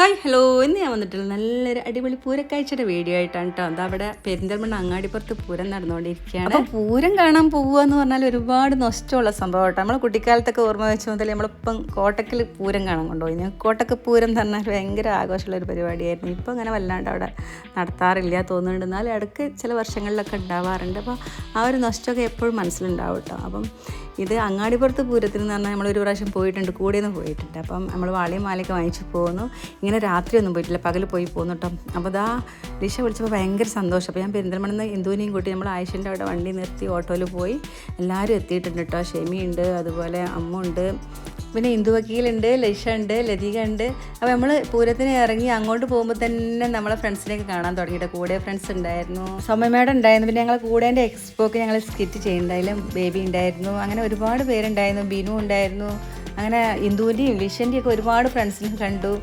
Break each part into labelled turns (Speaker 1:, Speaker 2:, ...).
Speaker 1: Hi hello. ഇന്ന് ഞാൻ വന്നിട്ടുള്ള നല്ലൊരു അടിപൊളി പൂരക്കാഴ്ചയുടെ വീഡിയോ ആയിട്ടാണ് കേട്ടോ എന്താ അവിടെ പെരിന്തൽമണ്ണ അങ്ങാടിപ്പുറത്ത് പൂരം നടന്നുകൊണ്ടിരിക്കുകയാണ്. അപ്പോൾ പൂരം കാണാൻ പോവുക എന്ന് പറഞ്ഞാൽ ഒരുപാട് നഷ്ടമുള്ള സംഭവം കേട്ടോ നമ്മൾ കുട്ടിക്കാലത്തൊക്കെ ഓർമ്മ വെച്ച മുതൽ നമ്മളിപ്പം കോട്ടക്കൽ പൂരം കാണാൻ കൊണ്ടുപോയി. ഞാൻ കോട്ടക്ക് പൂരം എന്ന് പറഞ്ഞാൽ ഭയങ്കര ആഘോഷമുള്ള ഒരു പരിപാടിയായിരുന്നു. ഇപ്പം അങ്ങനെ വല്ലാണ്ട് അവിടെ നടത്താറില്ല തോന്നുന്നുണ്ട്. എന്നാലും ഇടയ്ക്ക് ചില വർഷങ്ങളിലൊക്കെ ഉണ്ടാവാറുണ്ട്. അപ്പോൾ ആ ഒരു നഷ്ടമൊക്കെ എപ്പോഴും മനസ്സിലുണ്ടാവും കേട്ടോ അപ്പം ഇത് അങ്ങാടിപ്പുറത്ത് പൂരത്തിന് എന്ന് പറഞ്ഞാൽ നമ്മളൊരു പ്രാവശ്യം പോയിട്ടുണ്ട്. കൂടെ നിന്ന് പോയിട്ടുണ്ട്. അപ്പം നമ്മൾ വാളിയും മാലയൊക്കെ വാങ്ങിച്ചു പോകുന്നു ഇങ്ങനെ രാത്രിയൊന്നും പോയിട്ടില്ല. പകൽ പോയി കേട്ടോ അപ്പോൾ ദാ ദിശ വിളിച്ചപ്പോൾ ഭയങ്കര സന്തോഷം. അപ്പോൾ ഞാൻ പെരിന്തൽമണ്ണെന്ന് ഇന്ദുവിനെയും കൂട്ടി നമ്മൾ ആയിഷന്റെ അവിടെ വണ്ടി നിർത്തി ഓട്ടോയിൽ പോയി. എല്ലാവരും എത്തിയിട്ടുണ്ട് കേട്ടോ ഷെമിയുണ്ട് അതുപോലെ അമ്മ ഉണ്ട് പിന്നെ ഇന്ദു വക്കീലുണ്ട് ലൈഷ ഉണ്ട് ലതിക ഉണ്ട് അപ്പോൾ നമ്മൾ പൂരത്തിന് ഇറങ്ങി അങ്ങോട്ട് പോകുമ്പോൾ തന്നെ നമ്മളെ ഫ്രണ്ട്സിനെയൊക്കെ കാണാൻ തുടങ്ങിയിട്ട്. കൂടെ ഫ്രണ്ട്സ് ഉണ്ടായിരുന്നു. സൗമ്യമേടം ഉണ്ടായിരുന്നു. പിന്നെ ഞങ്ങൾ കൂടേന്റെ എക്സ്പോക്ക് ഞങ്ങൾ സ്കിറ്റ് ചെയ്യുന്നുണ്ടായാലും ബേബി ഉണ്ടായിരുന്നു. അങ്ങനെ ഒരുപാട് പേരുണ്ടായിരുന്നു. ബിനു ഉണ്ടായിരുന്നു. അങ്ങനെ ഇന്ദുവിന്റെയും ലിഷന്റെയും ഒക്കെ ഒരുപാട് ഫ്രണ്ട്സിനെ കണ്ടു.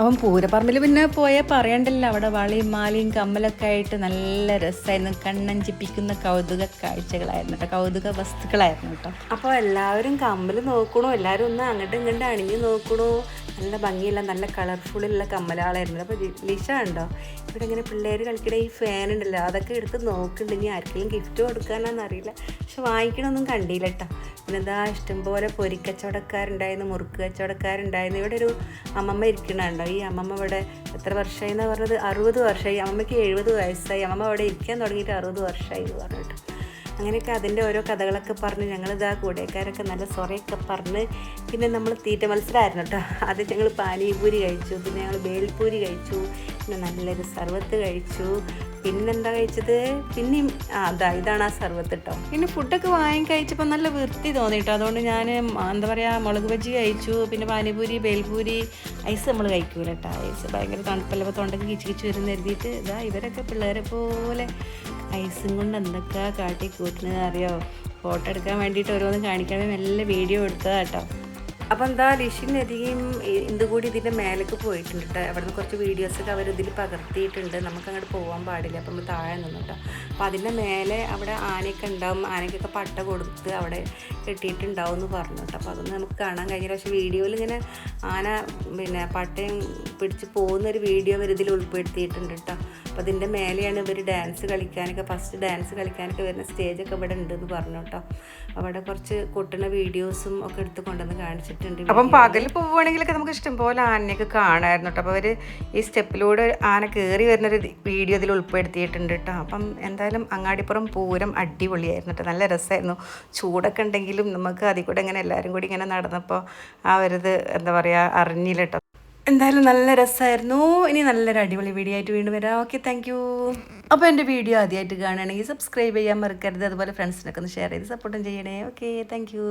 Speaker 1: അപ്പം പൂരപ്പറമ്പിൽ പിന്നെ പോയാൽ പറയണ്ടല്ലോ അവിടെ വളയും മാലയും കമ്മലൊക്കെ ആയിട്ട് നല്ല രസമായിരുന്നു കണ്ണഞ്ചിപ്പിക്കുന്ന കൗതുക കാഴ്ചകളായിരുന്നു കേട്ടോ. കൗതുക വസ്തുക്കളായിരുന്നു കേട്ടോ. അപ്പോൾ എല്ലാവരും കമ്മൽ നോക്കണോ? എല്ലാവരും ഒന്ന് അങ്ങോട്ടും ഇങ്ങോട്ടും അണിഞ്ഞു നോക്കണോ? നല്ല ഭംഗിയുള്ള നല്ല കളർഫുള്ളുള്ള കമ്മലാളായിരുന്നു. അപ്പോൾ ലിഷ ഉണ്ടോ ഇവിടെ ഇങ്ങനെ പിള്ളേർ കളിക്കണ ഈ ഫാൻ ഉണ്ടല്ലോ അതൊക്കെ എടുത്ത് നോക്കുന്നുണ്ട്. ഇനി ആർക്കെങ്കിലും ഗിഫ്റ്റ് കൊടുക്കാനാണെന്ന് അറിയില്ല. പക്ഷെ വാങ്ങിക്കണമൊന്നും കണ്ടില്ല കേട്ടോ. പിന്നെന്താ ഇഷ്ടംപോലെ പൊരിക്കച്ചവടക്കാരുണ്ടായിരുന്നു മുറുക്ക് കച്ചവടക്കാരുണ്ടായിരുന്നു. ഇവിടെ ഒരു അമ്മമ്മ ഇരിക്കണുണ്ടോ ഈ അമ്മമ്മ ഇവിടെ എത്ര വർഷമായി എന്ന് പറഞ്ഞത്? അറുപത് വർഷമായി. അമ്മമ്മയ്ക്ക് എഴുപത് വയസ്സായി. അമ്മമ്മ അവിടെ ഇരിക്കാൻ തുടങ്ങിയിട്ട് അറുപത് വർഷമായി എന്ന് പറഞ്ഞിട്ട്. അങ്ങനെയൊക്കെ അതിന്റെ ഓരോ കഥകളൊക്കെ പറഞ്ഞ് ഞങ്ങളിതാ കൂടെക്കാരൊക്കെ നല്ല സൊറയൊക്കെ പറഞ്ഞ് പിന്നെ നമ്മൾ തീറ്റ മത്സരമായിരുന്നു കേട്ടോ ആദ്യം ഞങ്ങൾ പാനിപൂരി കഴിച്ചു പിന്നെ ഞങ്ങൾ ബേൽപൂരി കഴിച്ചു പിന്നെ നല്ലൊരു സർവത്ത് കഴിച്ചു. പിന്നെന്താ കഴിച്ചത്? പിന്നെയും ആ അതാ ഇതാണ് ആ സർവത്ത് കേട്ടോ പിന്നെ ഫുഡൊക്കെ വാങ്ങി കഴിച്ചപ്പോൾ നല്ല വൃത്തി തോന്നി കേട്ടോ അതുകൊണ്ട് ഞാൻ എന്താ പറയുക മുളക് ബജ്ജി കഴിച്ചു പിന്നെ പാനിപൂരി ബേൽപൂരി ഐസ് നമ്മൾ കഴിക്കൂല കേട്ടോ ഐസ് ഭയങ്കര തണുപ്പല്ലപ്പോൾ തൊണ്ടക്ക് കിച്ച് കിച്ച് വരുന്ന എഴുതിയിട്ട് ഇതാ ഇവരൊക്കെ പിള്ളേരെ പോലെ ഐസും കൊണ്ട് എന്തൊക്കെയാണ് കാട്ടി കൂട്ടുന്നത് അറിയോ? ഫോട്ടോ എടുക്കാൻ വേണ്ടിയിട്ട് ഓരോന്ന് കാണിക്കാൻ നല്ല വീഡിയോ എടുത്തതാ കേട്ടോ അപ്പം എന്താ ലിഷിനധികം അധികം കൂടി ഇതിന്റെ മേലേക്ക് പോയിട്ടുണ്ട് അവിടുന്ന് കുറച്ച് വീഡിയോസൊക്കെ അവർ ഇതിൽ പകർത്തിയിട്ടുണ്ട്. നമുക്ക് അങ്ങോട്ട് പോകാൻ പാടില്ല. അപ്പം താഴെ നിന്നു കേട്ടോ അപ്പോൾ അതിന്റെ മേലെ അവിടെ ആനയൊക്കെ ഉണ്ടാവും. ആനയ്ക്കൊക്കെ പട്ട കൊടുത്ത് അവിടെ കെട്ടിയിട്ടുണ്ടാവും എന്ന് പറഞ്ഞു അപ്പോൾ അതൊന്നും നമുക്ക് കാണാൻ കഴിഞ്ഞില്ല. പക്ഷേ വീഡിയോയിൽ ഇങ്ങനെ ആന പിന്നെ പട്ടയും പിടിച്ച് പോകുന്നൊരു വീഡിയോ അവർ ഇതിൽ ഉൾപ്പെടുത്തിയിട്ടുണ്ട് കേട്ടോ അപ്പോൾ അതിന്റെ മേലെയാണ് ഇവർ ഡാൻസ് കളിക്കാനൊക്കെ ഫസ്റ്റ് ഡാൻസ് കളിക്കാനൊക്കെ വരുന്ന സ്റ്റേജൊക്കെ ഇവിടെ ഉണ്ടെന്ന് പറഞ്ഞു കേട്ടോ അവിടെ കുറച്ച് കൊട്ടുന്ന വീഡിയോസും ഒക്കെ എടുത്ത് കൊണ്ടുവന്ന് കാണിച്ചിട്ടുണ്ട് അപ്പം പകൽ പോവുകയാണെങ്കിലൊക്കെ നമുക്ക് ഇഷ്ടംപോലെ ആനയൊക്കെ കാണായിരുന്നു കേട്ടോ. അപ്പോൾ അവർ ഈ സ്റ്റെപ്പിലൂടെ ആന കയറി വരുന്നൊരു വീഡിയോ ഇതിൽ ഉൾപ്പെടുത്തിയിട്ടുണ്ട് കേട്ടോ. അപ്പം എന്തായാലും അങ്ങാടിപ്പുറം പൂരം അടിപൊളിയായിരുന്നു കേട്ടോ. നല്ല രസമായിരുന്നു. ചൂടൊക്കെ ഉണ്ടെങ്കിലും നമുക്ക് അതിൽ കൂടെ ഇങ്ങനെ എല്ലാവരും കൂടി ഇങ്ങനെ നടന്നപ്പോൾ ആ ഒരു എന്താ പറയുക അറിഞ്ഞില്ല കേട്ടോ. എന്തായാലും നല്ല രസമായിരുന്നു. ഇനി നല്ലൊരു അടിപൊളി വീഡിയോ ആയിട്ട് വീണ്ടും വരാം. ഓക്കെ താങ്ക് യു അപ്പോൾ എന്റെ വീഡിയോ ആദ്യമായിട്ട് കാണുകയാണെങ്കിൽ സബ്സ്ക്രൈബ് ചെയ്യാൻ മറക്കരുത്. അതുപോലെ ഫ്രണ്ട്സിനൊക്കെ ഒന്ന് ഷെയർ ചെയ്ത് സപ്പോർട്ടും ചെയ്യണേ. Okay thank you